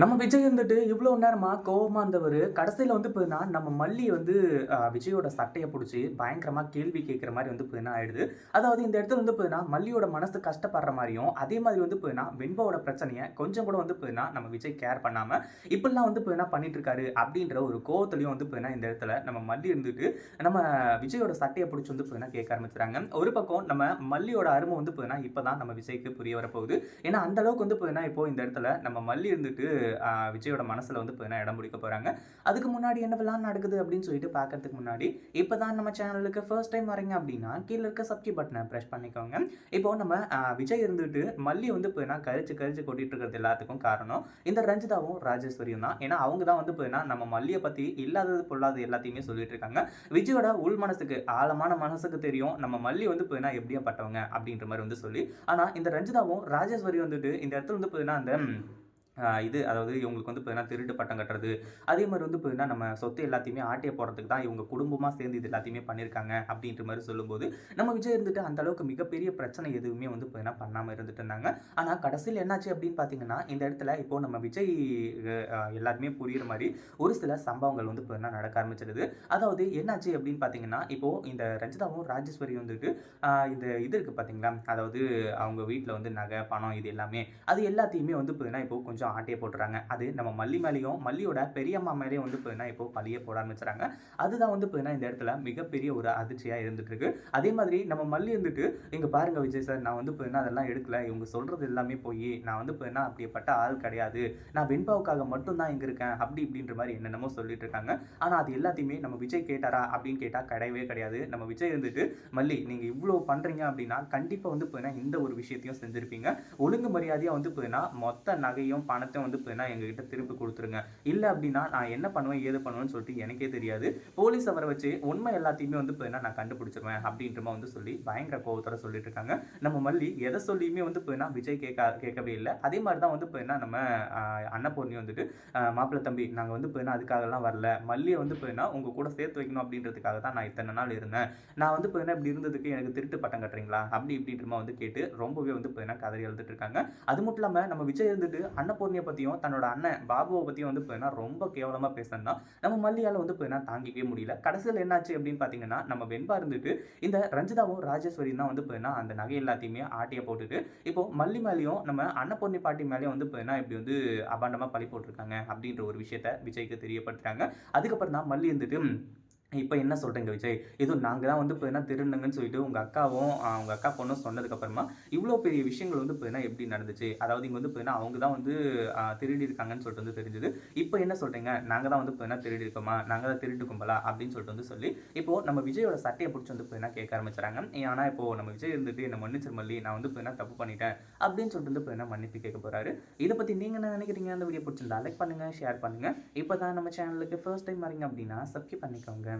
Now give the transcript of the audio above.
நம்ம விஜய் வந்துட்டு இவ்வளோ நேரமாக கோவமாக இருந்தவர். கடைசியில் வந்து போதுனா நம்ம மல்லி வந்து விஜயோட சட்டையை பிடிச்சி பயங்கரமாக கேள்வி கேட்குற மாதிரி வந்து போதுனா ஆயிடுது. அதாவது இந்த இடத்துல வந்து போதுனா மல்லியோட மனசு கஷ்டப்படுற மாதிரியும் அதே மாதிரி வந்து போதுனா வெண்பாவோட பிரச்சனையை கொஞ்சம் கூட வந்து போதுனா நம்ம விஜய் கேர் பண்ணாமல் இப்படிலாம் வந்து போதுனா பண்ணிட்டு இருக்காரு அப்படின்ற ஒரு கோவத்துலையும் வந்து போதுனா இந்த இடத்துல நம்ம மல்லி இருந்துட்டு நம்ம விஜயோட சட்டையை பிடிச்சி வந்து போதுனா கேட்க ஆரம்பிச்சுறாங்க ஒரு பக்கம் நம்ம மல்லியோட அருமை வந்து போதுனா இப்போ தான் நம்ம விஜய்க்கு புரிய வரப்போகுது. ஏன்னா அந்த அளவுக்கு வந்து போதுனா இப்போ இந்த இடத்துல நம்ம மல்லி இருந்துட்டு விஜயோட மனசில் வந்து இப்போ இடம் பிடிக்க போகிறாங்க அதுக்கு முன்னாடி என்னவெல்லாம் நடக்குது அப்படின்னு சொல்லிட்டு பார்க்கறதுக்கு முன்னாடி இப்போ தான் நம்ம சேனலுக்கு ஃபர்ஸ்ட் டைம் வரீங்க அப்படின்னா கீழே இருக்க சப்ஸ்கிரைப் பட்டனை ப்ரெஸ் பண்ணிக்கோங்க. இப்போ நம்ம விஜய் இருந்துட்டு மல்லி வந்து இப்போ என்ன கரிச்சு கரிச்சு கொட்டிட்டு இருக்கிறது எல்லாத்துக்கும் காரணம் இந்த ரஞ்சிதாவும் ராஜேஸ்வரியும் தான். ஏன்னா அவங்க தான் வந்து இப்போ என்ன நம்ம மல்லியை பற்றி இல்லாதது பொல்லாதது எல்லாத்தையுமே சொல்லிட்டு இருக்காங்க. விஜயோட உள் மனசுக்கு ஆழமான மனசுக்கு தெரியும் நம்ம மல்லி வந்து இப்போ என்ன எப்படியாப்பட்டவங்க அப்படின்ற மாதிரி வந்து சொல்லி ஆனால் இந்த ரஞ்சிதாவும் ராஜேஸ்வரி வந்துட்டு இந்த இடத்துல வந்து இப்போ அந்த இது அதாவது இவங்களுக்கு வந்து இப்போ திருட்டு பட்டம் கட்டுறது அதே மாதிரி வந்து இப்போ நம்ம சொத்து எல்லாத்தையுமே ஆட்டிய போடுறதுக்கு தான் இவங்க குடும்பமாக சேர்ந்து இது எல்லாத்தையுமே பண்ணியிருக்காங்க அப்படின்ற மாதிரி சொல்லும்போது நம்ம விஜய் இருந்துட்டு அந்த அளவுக்கு மிகப்பெரிய பிரச்சனை எதுவுமே வந்து இப்போ என்ன பண்ணாமல் இருந்துட்டு இருந்தாங்க. ஆனால் கடைசியில் என்னாச்சு அப்படின்னு பார்த்தீங்கன்னா இந்த இடத்துல இப்போ நம்ம விஜய் எல்லாருமே புரியுற மாதிரி ஒரு சில சம்பவங்கள் வந்து இப்போ என்ன நடக்க ஆரம்பிச்சிடுது அதாவது என்னாச்சு அப்படின்னு பார்த்தீங்கன்னா இப்போ இந்த ரஞ்சிதாவும் ராஜேஸ்வரி வந்துட்டு இந்த இது இருக்குது பார்த்தீங்களா அதாவது அவங்க வீட்டில் வந்து நகை பணம் இது எல்லாமே அது எல்லாத்தையுமே வந்து பார்த்தீங்கன்னா இப்போ கொஞ்சம் ஆட்டையை போட்டுறாங்க. அது நம்ம மல்லி மேலேயும் மல்லியோட பெரியம்மா மேலேயும் வந்து பார்த்தீங்கன்னா இப்போ பழிய போட ஆரம்பிச்சுறாங்க அதுதான் வந்து பார்த்தீங்கன்னா இந்த இடத்துல மிகப்பெரிய ஒரு அதிர்ச்சியாக இருந்துட்டு இருக்கு அதே மாதிரி நம்ம மல்லி இருந்துட்டு இங்கே பாருங்க விஜய் சார் நான் வந்து பார்த்தீங்கன்னா அதெல்லாம் எடுக்கல. இவங்க சொல்றது எல்லாமே போய். நான் வந்து பார்த்தீங்கன்னா அப்படிப்பட்ட ஆள் கிடையாது. நான் வெண்பாவுக்காக மட்டும்தான் இங்கே இருக்கேன். அப்படி இப்படின்ற மாதிரி என்னென்னமோ சொல்லிட்டு இருக்காங்க. ஆனால் அது எல்லாத்தையுமே நம்ம விஜய் கேட்டாரா அப்படின்னு கேட்டால் கிடையவே கிடையாது. நம்ம விஜய் இருந்துட்டு மல்லி நீங்கள் இவ்வளோ பண்ணுறீங்க அப்படின்னா கண்டிப்பாக வந்து பார்த்தீங்கன்னா இந்த ஒரு விஷயத்தையும் செஞ்சுருப்பீங்க. ஒழுங்கு மரியாதையாக வந்து பார்த்தீங்கன்னா மொத்த நகையும் பணத்தை வந்து பார்த்தீங்கன்னா எங்ககிட்ட திருப்பி கொடுத்துருங்க. இல்லை அப்படின்னா நான் என்ன பண்ணுவேன் ஏது பண்ணுவேன்னு சொல்லிட்டு எனக்கே தெரியாது. போலீஸ் அவரை வச்சு உண்மை எல்லாத்தையுமே வந்து பார்த்தீங்கன்னா நான் கண்டுபிடிச்சிருவேன் அப்படின்ற மாதிரி வந்து சொல்லி பயங்கர கோவத்தோட சொல்லிட்டு இருக்காங்க. நம்ம மல்லி எதை சொல்லியுமே வந்து பார்த்தீங்கன்னா விஜய் கேட்க கேட்கவே இல்லை. அதே மாதிரி தான் வந்து பார்த்தீங்கன்னா நம்ம அன்னபூர்ணி வந்துட்டு மாப்பிள்ளை தம்பி நாங்கள் வந்து பார்த்தீங்கன்னா அதுக்காகலாம் வரல. மல்லியை வந்து பார்த்தீங்கன்னா உங்கள் கூட சேர்த்து வைக்கணும் அப்படின்றதுக்காக தான் நான் இத்தனை நாள் இருந்தேன். நான் வந்து பார்த்தீங்கன்னா இப்படி இருந்ததுக்கு எனக்கு திருட்டு பட்டம் கட்டுறீங்களா? அப்படி இப்படின்ற மாதிரி வந்து கேட்டு ரொம்பவே வந்து பார்த்தீங்கன்னா கதறி எழுதிட்டு இருக்காங்க. அது மட்டும் இல்லாமல் நம்ம விஜய் இருந்துட்டு அன்னபூர்ணியை பற்றியும் தன்னோட அண்ணன் பாபுவை பற்றியும் வந்து பார்த்தீங்கன்னா ரொம்ப கேவலமாக பேசினா நம்ம மல்லியால் வந்து பார்த்தீங்கன்னா தாங்கிக்கவே முடியல. கடைசியில் என்னாச்சு அப்படின்னு பார்த்தீங்கன்னா நம்ம வெண்பா இருந்துட்டு இந்த ரஞ்சிதாவும் ராஜேஸ்வரியும் தான் வந்து பார்த்தீங்கன்னா அந்த நகை எல்லாத்தையுமே ஆட்டியை போட்டுட்டு இப்போ மல்லி மேலேயும் நம்ம அன்னபூர்ணி பாட்டி மேலேயும் வந்து பார்த்தீங்கன்னா இப்படி வந்து அபாண்டமாக பழி போட்டிருக்காங்க அப்படின்ற ஒரு விஷயத்த விஜய்க்கு தெரியப்படுத்துறாங்க. அதுக்கப்புறம் தான் மல்லி இருந்துட்டு இப்போ என்ன சொல்கிறீங்க விஜய்? இதுவும் நாங்கள் தான் வந்து பார்த்தீங்கன்னா திருநங்கன்னு சொல்லிட்டு உங்கள் அக்காவும் அவங்க அக்கா பொண்ணும் சொன்னதுக்கப்புறமா இவ்வளோ பெரிய விஷயங்கள் வந்து பார்த்தீங்கன்னா எப்படி நடந்துச்சு? அதாவது இங்கே வந்து பார்த்தீங்கன்னா அவங்க தான் வந்து திருடி இருக்காங்கன்னு சொல்லிட்டு வந்து தெரிஞ்சது. இப்போ என்ன சொல்கிறீங்க நாங்கள் தான் வந்து பார்த்தீங்கன்னா திருடி இருக்கோமா? நாங்கள் தான் திருட்டு கும்பலா? அப்படின்னு சொல்லிட்டு வந்து சொல்லி இப்போது நம்ம விஜயோட சட்டையை பிடிச்சி வந்து பார்த்தீங்கன்னா கேட்க ஆரம்பிச்சுறாங்க. ஆனால் இப்போது நம்ம விஜய் இருந்துட்டு என்ன மன்னிச்சிரு மல்லி நான் வந்து பார்த்தீங்கன்னா தப்பு பண்ணிட்டேன் அப்படின்னு சொல்லிட்டு வந்து பார்த்தீங்கன்னா மன்னிப்பு கேட்க போகிறாரு இதை பற்றி நீங்கள் என்ன நினைக்கிறீங்க? அந்த வீடியோ பிடிச்சிருந்தா லைக் பண்ணுங்கள் ஷேர் பண்ணுங்க. இப்போ தான் நம்ம சேனலுக்கு ஃபர்ஸ்ட் டைம் வரீங்க அப்படின்னா சப்ஸ்கிரைப் பண்ணிக்கோங்க.